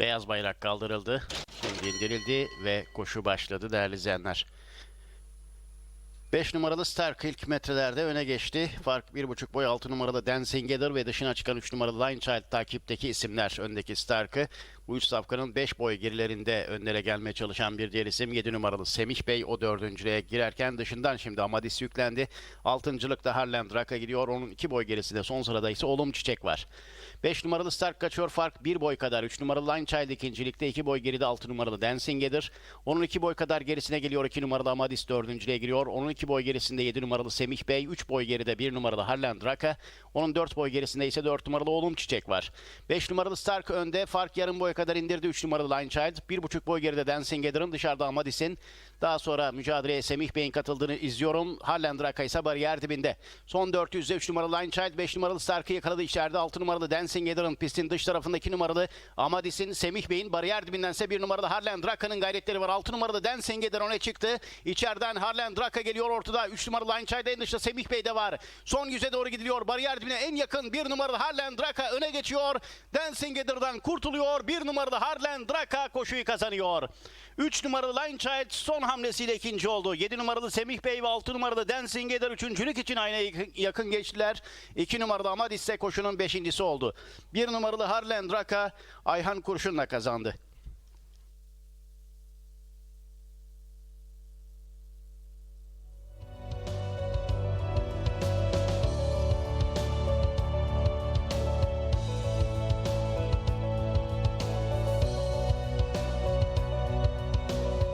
Beyaz bayrak kaldırıldı. İndirildi ve koşu başladı değerli izleyenler. 5 numaralı Stark ilk metrelerde öne geçti. Fark 1.5 boy 6 numaralı Dancing Gather ve dışına çıkan 3 numaralı Line Child takipteki isimler. Öndeki Stark'ı bu üç safkanın 5 boy gerilerinde önlere gelmeye çalışan bir diğer isim 7 numaralı Semih Bey o dördüncülüğe girerken dışından şimdi Amadis yüklendi. Altıncılıkta Harland Raka gidiyor. Onun 2 boy gerisinde son sırada ise Olum Çiçek var. 5 numaralı Stark kaçıyor fark 1 boy kadar. 3 numaralı Line Child ikincilikte 2 boy geride 6 numaralı Dancing Gather. Onun 2 boy kadar gerisine geliyor 2 numaralı Amadis dördüncülüğe giriyor. Onun 2 boy gerisinde 7 numaralı Semih Bey. 3 boy geride 1 numaralı Harland Raka. Onun 4 boy gerisinde ise 4 numaralı Olum Çiçek var. 5 numaralı Stark önde. Fark yarım boya kadar indirdi 3 numaralı Line Child. 1,5 boy geride Dancing Gather'ın dışarıda Amadis'in. Daha sonra mücadeleye Semih Bey'in katıldığını izliyorum. Harland Raka ise bariyer dibinde. Son 400'de 3 numaralı Line Child, 5 numaralı Stark'ı yakaladı içeride. 6 numaralı Dancing Gather'ın pistin dış tarafındaki numaralı Amadis'in Semih Bey'in bariyer dibindense 1 numaralı Harland Raka'nın gayretleri var. 6 numaralı Dancing Gather öne çıktı. İçeriden Harland Raka geliyor ortada. 3 numaralı Child en dışta Semih Bey de var. Son yüze doğru gidiliyor. Bariyer dibine en yakın 1 numaralı Harland Raka öne geçiyor. Dancing Gather'dan kurtuluyor. 1 numaralı Harland Raka koşuyu kazanıyor. 3 numaralı Line Child son hamlesiyle ikinci oldu. 7 numaralı Semih Bey ve 6 numaralı Dancing Gather üçüncülük için aynaya yakın geçtiler. 2 numaralı Amadis ise koşunun beşincisi oldu. 1 numaralı Harland Raka Ayhan Kurşun'la kazandı.